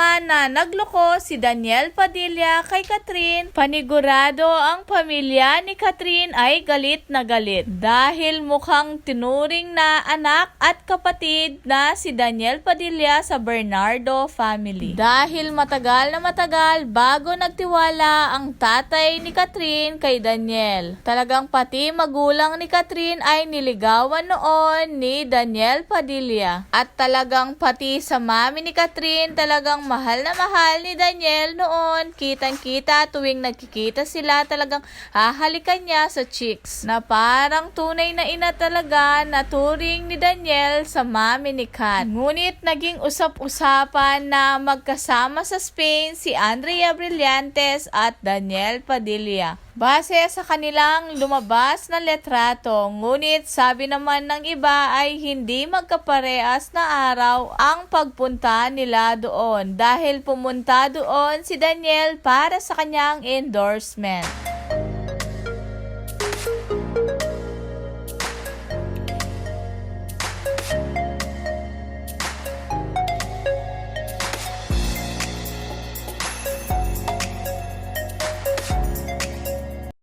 naman na nagloko si Daniel Padilla kay Catherine, panigurado ang pamilya ni Catherine ay galit na galit dahil mukhang tinuring na anak at kapatid na si Daniel Padilla sa Bernardo family. Dahil matagal na matagal bago nagtiwala ang tatay ni Catherine kay Daniel. Talagang pati magulang ni Catherine ay niligawan noon ni Daniel Padilla. At talagang pati sa mami ni Catherine talagang mahal na mahal ni Daniel noon. Kitang-kita tuwing nagkikita sila talagang hahalikan niya sa chicks. Na parang tunay na ina talaga na turing ni Daniel sa mami ni Kat. Ngunit naging usap-usapan na magkasama sa Spain si Andrea Brillantes at Daniel Padilla. Base sa kanilang lumabas na letrato, ngunit sabi naman ng iba ay hindi magkaparehas na araw ang pagpunta nila doon dahil pumunta doon si Daniel para sa kanyang endorsement.